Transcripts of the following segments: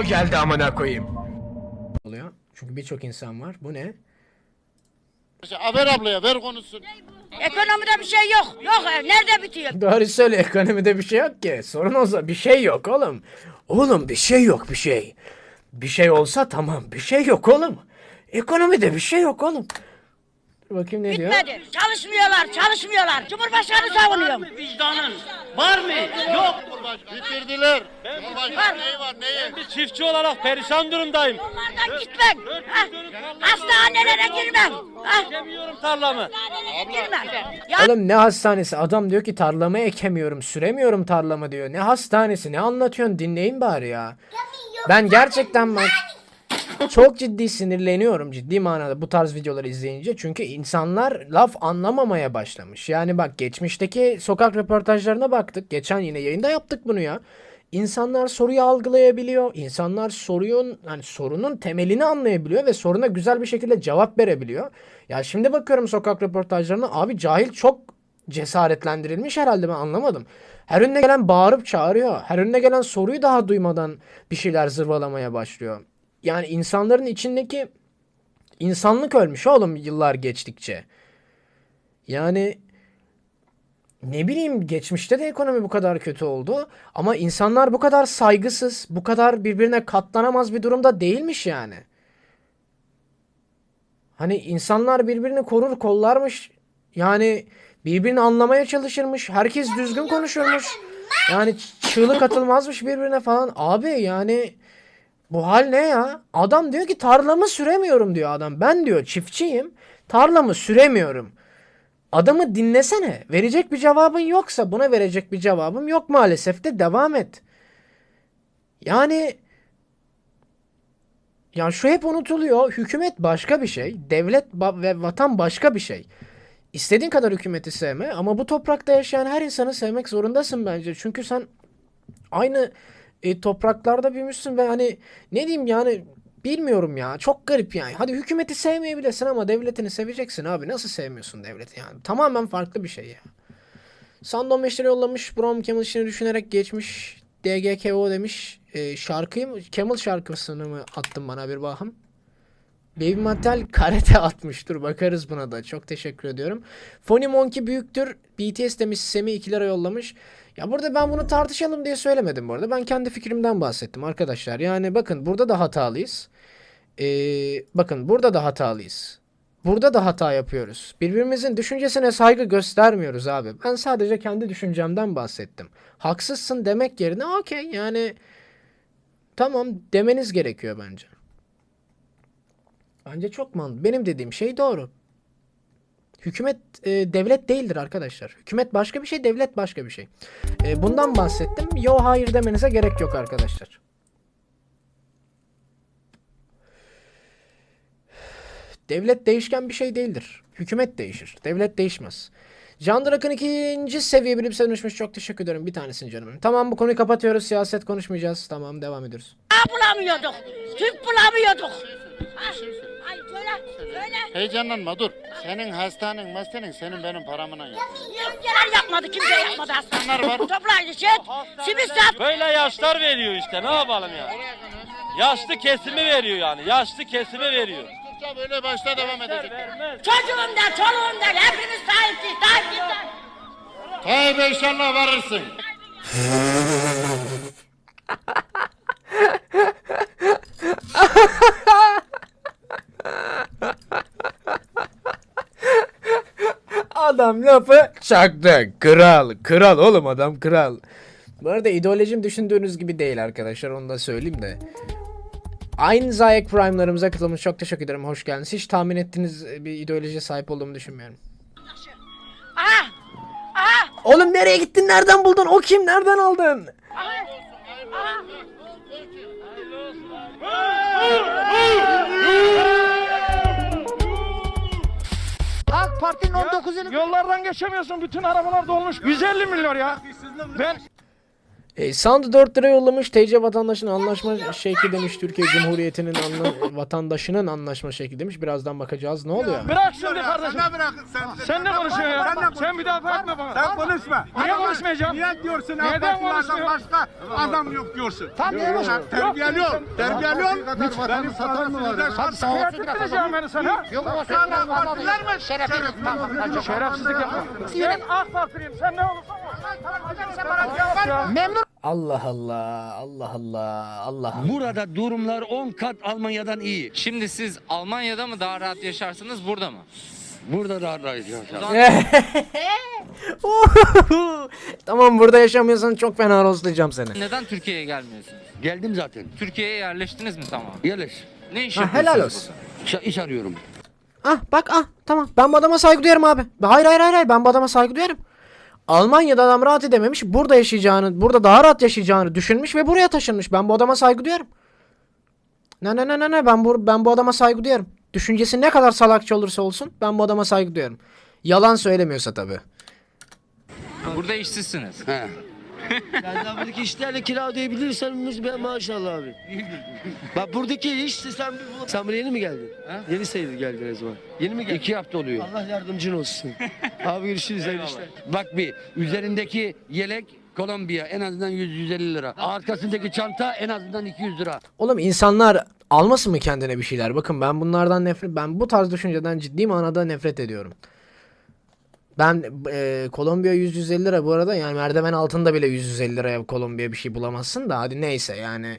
o geldi amına koyayım. oluyor. Çünkü birçok insan var. Bu ne? Ver ablaya ver konuşsun. Ekonomide bir şey yok. Yok e, nerede bitiyor? Doğru söyle ekonomide bir şey yok ki. Sorun olsa bir şey yok oğlum. Oğlum bir şey yok bir şey. Bir şey olsa tamam bir şey yok oğlum. Ekonomide bir şey yok oğlum. Bakayım ne diyor? Bitmedi. Çalışmıyorlar, çalışmıyorlar. Cumhurbaşkanı savunuyorum. Vicdanın var mı? Yok. Bitirdiler. Ben Cumhurbaşkanı neyi var neyi? bir çiftçi olarak perişan durumdayım. Onlardan gitmem. Ha? Hastanelere girmem. Ha? Yemiyorum tarlamı. Girmem. Ya Oğlum ne hastanesi? Adam diyor ki tarlamı ekemiyorum, süremiyorum tarlamı diyor. Ne hastanesi? Ne anlatıyorsun? Dinleyin bari ya. Ben gerçekten bak çok ciddi sinirleniyorum ciddi manada bu tarz videoları izleyince. Çünkü insanlar laf anlamamaya başlamış. Yani bak geçmişteki sokak röportajlarına baktık. Geçen yine yayında yaptık bunu ya. İnsanlar soruyu algılayabiliyor. İnsanlar soruyun hani sorunun temelini anlayabiliyor ve soruna güzel bir şekilde cevap verebiliyor. Ya şimdi bakıyorum sokak röportajlarına abi cahil çok cesaretlendirilmiş herhalde ben anlamadım. Her önüne gelen bağırıp çağırıyor. Her önüne gelen soruyu daha duymadan bir şeyler zırvalamaya başlıyor. Yani insanların içindeki insanlık ölmüş oğlum yıllar geçtikçe. Yani ne bileyim geçmişte de ekonomi bu kadar kötü oldu ama insanlar bu kadar saygısız, bu kadar birbirine katlanamaz bir durumda değilmiş yani. Hani insanlar birbirini korur kollarmış. Yani birbirini anlamaya çalışırmış. Herkes düzgün konuşurmuş. Yani çığlık atılmazmış birbirine falan. Abi yani bu hal ne ya? Adam diyor ki tarlamı süremiyorum diyor adam. Ben diyor çiftçiyim. Tarlamı süremiyorum. Adamı dinlesene. Verecek bir cevabın yoksa buna verecek bir cevabım yok maalesef de devam et. Yani ya şu hep unutuluyor. Hükümet başka bir şey. Devlet ve vatan başka bir şey. İstediğin kadar hükümeti sevme ama bu toprakta yaşayan her insanı sevmek zorundasın bence. Çünkü sen aynı e, topraklarda büyümüşsün ve hani ne diyeyim yani bilmiyorum ya çok garip yani. Hadi hükümeti sevmeyebilirsin ama devletini seveceksin abi. Nasıl sevmiyorsun devleti yani? Tamamen farklı bir şey ya. Sandon Meşleri yollamış. Brom Camel işini düşünerek geçmiş. DGKO demiş. E, şarkıyı mı? Camel şarkısını mı attın bana bir bakım? Baby Mattel karate atmış. Dur bakarız buna da. Çok teşekkür ediyorum. Funny Monkey büyüktür. BTS demiş. Semi 2 lira yollamış. Ya burada ben bunu tartışalım diye söylemedim bu arada. Ben kendi fikrimden bahsettim arkadaşlar. Yani bakın burada da hatalıyız. Ee, bakın burada da hatalıyız. Burada da hata yapıyoruz. Birbirimizin düşüncesine saygı göstermiyoruz abi. Ben sadece kendi düşüncemden bahsettim. Haksızsın demek yerine okey yani tamam demeniz gerekiyor bence. Bence çok mantıklı. Benim dediğim şey doğru. Hükümet e, devlet değildir arkadaşlar. Hükümet başka bir şey, devlet başka bir şey. E, bundan bahsettim. Yo hayır demenize gerek yok arkadaşlar. Devlet değişken bir şey değildir. Hükümet değişir. Devlet değişmez. Can Drak'ın ikinci seviye bilimsel dönüşmüş. Çok teşekkür ederim. Bir tanesini canım. Tamam bu konuyu kapatıyoruz. Siyaset konuşmayacağız. Tamam devam ediyoruz. bulamıyorduk. Tüp bulamıyorduk. Ha? Ay söyle, söyle. Heyecanlanma dur. Senin hastanen hastanen senin benim paramına yok. Ülkeler yapmadı? Kimse yapmadı Bunlar var. aslında. Toplayıcı şet, simit sat. Böyle yaşlar veriyor işte ne yapalım ya. Yaşlı kesimi veriyor yani. Yaşlı kesimi veriyor. Konuştukça böyle başta devam edecek. Çocuğum der, çoluğum der. Hepimiz sahipsiz, sahipsiz der. Tayyip'e inşallah varırsın. Adam lafı çaktı. Kral. Kral oğlum adam kral. Bu arada ideolojim düşündüğünüz gibi değil arkadaşlar. Onu da söyleyeyim de. Aynı Zayek Prime'larımıza katılmış. Çok teşekkür ederim. Hoş geldiniz. Hiç tahmin ettiğiniz bir ideolojiye sahip olduğumu düşünmüyorum. Aha! Aha! Oğlum nereye gittin? Nereden buldun? O kim? Nereden aldın? AK Parti'nin 19 yılı Yollardan geçemiyorsun. Bütün arabalar dolmuş. 150 milyon ya. Ben E, Sound 4 lira yollamış. TC vatandaşının anlaşma şekli demiş. Türkiye Cumhuriyeti'nin anla- vatandaşının anlaşma şekli demiş. Birazdan bakacağız. Ne oluyor? bırak şimdi kardeşim. Sen ne bırakın sen? Sen ne konuşuyorsun ya? Sen Sen müdafaa etme bana. Sen konuşma. Niye konuşmayacağım? Niye diyorsun Neden konuşmuyorum? başka adam yok diyorsun? Tam niye konuşmuyorum? Terbiyeli ol. Terbiyeli ol. Benim satan mı var? Hakaret ettireceğim beni sana. Yok o Sen AK Partiler mi? Şerefsiz. Tamam, tamam. Şerefsizlik yapma. Ben AK Partiliyim. Sen ne olursan ol. Memnun Allah Allah. Allah Allah. Allah. Burada durumlar 10 kat Almanya'dan iyi. Şimdi siz Almanya'da mı daha rahat yaşarsınız burada mı? Burada rahat rahat yaşar. tamam burada yaşamıyorsan çok fena rostlayacağım seni. Neden Türkiye'ye gelmiyorsunuz? Geldim zaten. Türkiye'ye yerleştiniz mi tamam? Yerleş. Ne iş Ha, helal olsun. İş, iş arıyorum. Ah bak ah tamam. Ben bu adama saygı duyarım abi. Hayır hayır hayır hayır ben bu adama saygı duyarım. Almanya'da adam rahat edememiş. Burada yaşayacağını, burada daha rahat yaşayacağını düşünmüş ve buraya taşınmış. Ben bu adama saygı duyarım. Ne ne ne ne ne ben bu ben bu adama saygı duyarım. Düşüncesi ne kadar salakça olursa olsun ben bu adama saygı duyarım. Yalan söylemiyorsa tabii. burada? Burada işsizsiniz. He. Yani buradaki işlerle kira ödeyebilirsen ben maşallah abi. Bak buradaki iş sen sen buraya yeni mi geldin? Yeni sayılır geldin o zaman. Yeni mi geldin? İki hafta oluyor. Allah yardımcın olsun. abi görüşürüz hayırlı işler. Bak bir üzerindeki yelek Kolombiya en azından 100-150 lira. Arkasındaki çanta en azından 200 lira. Oğlum insanlar almasın mı kendine bir şeyler? Bakın ben bunlardan nefret ben bu tarz düşünceden ciddi manada nefret ediyorum. Ben e, Kolombiya 100-150 lira bu arada yani merdiven altında bile 100-150 liraya Kolombiya bir şey bulamazsın da hadi neyse yani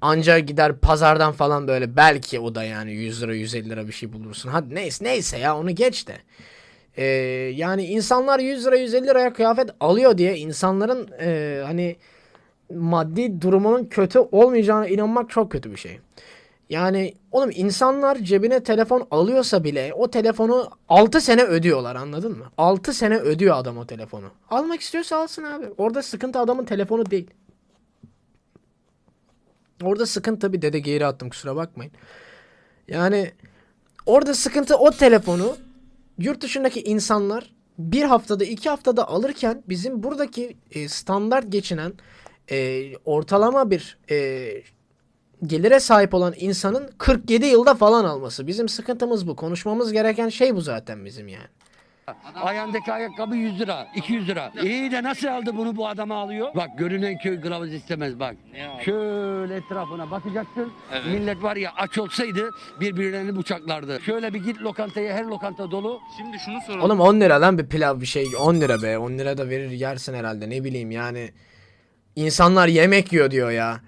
anca gider pazardan falan böyle belki o da yani 100 lira 150 lira bir şey bulursun. Hadi neyse neyse ya onu geç de. E, yani insanlar 100 lira 150 liraya kıyafet alıyor diye insanların e, hani maddi durumunun kötü olmayacağına inanmak çok kötü bir şey. Yani oğlum insanlar cebine telefon alıyorsa bile o telefonu 6 sene ödüyorlar anladın mı? 6 sene ödüyor adam o telefonu. Almak istiyorsa alsın abi. Orada sıkıntı adamın telefonu değil. Orada sıkıntı bir dede geri attım kusura bakmayın. Yani orada sıkıntı o telefonu yurt dışındaki insanlar bir haftada iki haftada alırken bizim buradaki e, standart geçinen e, ortalama bir e, gelire sahip olan insanın 47 yılda falan alması. Bizim sıkıntımız bu. Konuşmamız gereken şey bu zaten bizim yani. Ayağındaki ayakkabı 100 lira, 200 lira. İyi de nasıl aldı bunu bu adama alıyor? Bak görünen köy kılavuz istemez bak. Şöyle etrafına bakacaksın. Evet. Millet var ya aç olsaydı birbirlerini bıçaklardı. Şöyle bir git lokantaya her lokanta dolu. Şimdi şunu soralım. Oğlum 10 lira lan bir pilav bir şey 10 lira be 10 lira da verir yersin herhalde ne bileyim yani. İnsanlar yemek yiyor diyor ya.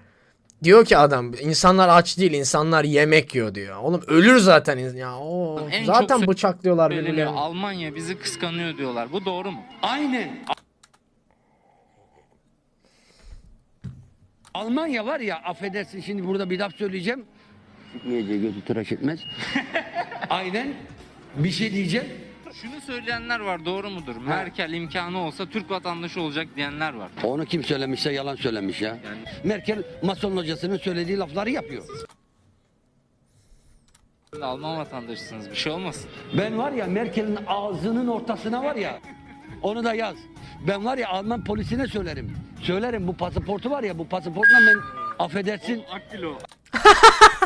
Diyor ki adam insanlar aç değil insanlar yemek yiyor diyor. Oğlum ölür zaten ya. O En çok zaten bıçaklıyorlar Söyleniyor, birbirlerini. Almanya bizi kıskanıyor diyorlar. Bu doğru mu? Aynen. Almanya var ya affedersin şimdi burada bir laf söyleyeceğim. Sikmeyeceği gözü tıraş etmez. Aynen. Bir şey diyeceğim. Şunu söyleyenler var doğru mudur? Merkel imkanı olsa Türk vatandaşı olacak diyenler var. Onu kim söylemişse yalan söylemiş ya. Yani- Merkel mason hocasının söylediği lafları yapıyor. Alman vatandaşısınız bir şey olmasın. Ben var ya Merkel'in ağzının ortasına var ya onu da yaz. Ben var ya Alman polisine söylerim. Söylerim bu pasaportu var ya bu pasaportla ben affedersin.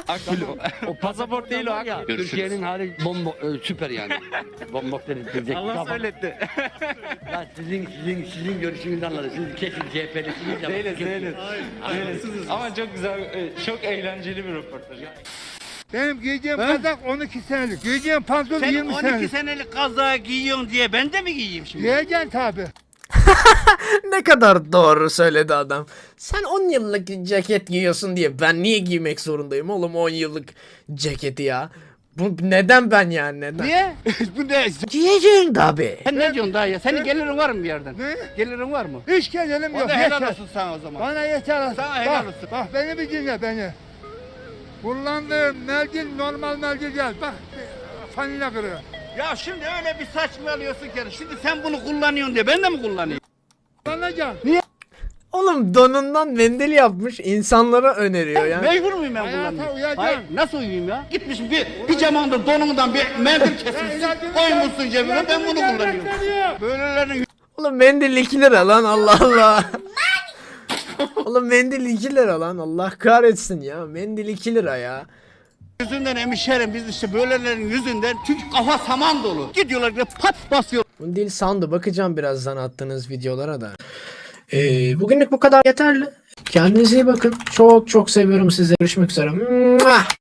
Akbilo. Akbilo. O pasaport değil o ya. Görüşürüz. Türkiye'nin hali bombo e, süper yani. Bombok dedirtecek. Allah söyletti. Lan sizin sizin sizin görüşünüzü anladım. Siz kesin CHP'lisiniz ya. değiliz değiliz. Değiliz. Ama çok güzel, e, çok eğlenceli bir röportaj. Benim giyeceğim kazak 12 senelik. Giyeceğim pantolon 20 senelik. senelik kazağı giyiyorsun diye ben de mi giyeyim şimdi? Giyeceksin tabi. Ne kadar doğru söyledi adam. Sen 10 yıllık ceket giyiyorsun diye ben niye giymek zorundayım oğlum 10 yıllık ceketi ya? Bu neden ben yani neden? Niye? Bu ne? Giyeceksin tabi. Sen ne diyorsun daha ya? Senin gelirin var mı bir yerden? Ne? Gelirin var mı? Hiç gelelim O yok. da helal yeter. olsun sana o zaman. Bana yeter olsun. Sana helal bak, olsun. Bak beni bir dinle beni. Kullandığım melcin normal melcin değil. Bak fanile kırıyor. Ya şimdi öyle bir saçmalıyorsun ki. Şimdi sen bunu kullanıyorsun diye ben de mi kullanayım? Kullanacaksın. Oğlum donundan mendil yapmış insanlara öneriyor yani. Mecbur muyum ben kullanmaya? Hayır nasıl uyuyayım ya? Gitmişim bir pijamanda donundan bir mendil kesmişsin. Koymuşsun cebine ben bunu kullanıyorum. Böylelerin Oğlum mendil 2 lira lan Allah Allah. Oğlum mendil 2 lira lan Allah kahretsin ya. Mendil 2 lira ya. Yüzünden emişerim biz işte böylelerin yüzünden çünkü kafa saman dolu. Gidiyorlar bir pat basıyor. Dil sandı. Bakacağım birazdan attığınız videolara da. Ee, bugünlük bu kadar yeterli. Kendinize iyi bakın. Çok çok seviyorum sizi. Görüşmek üzere. Mua!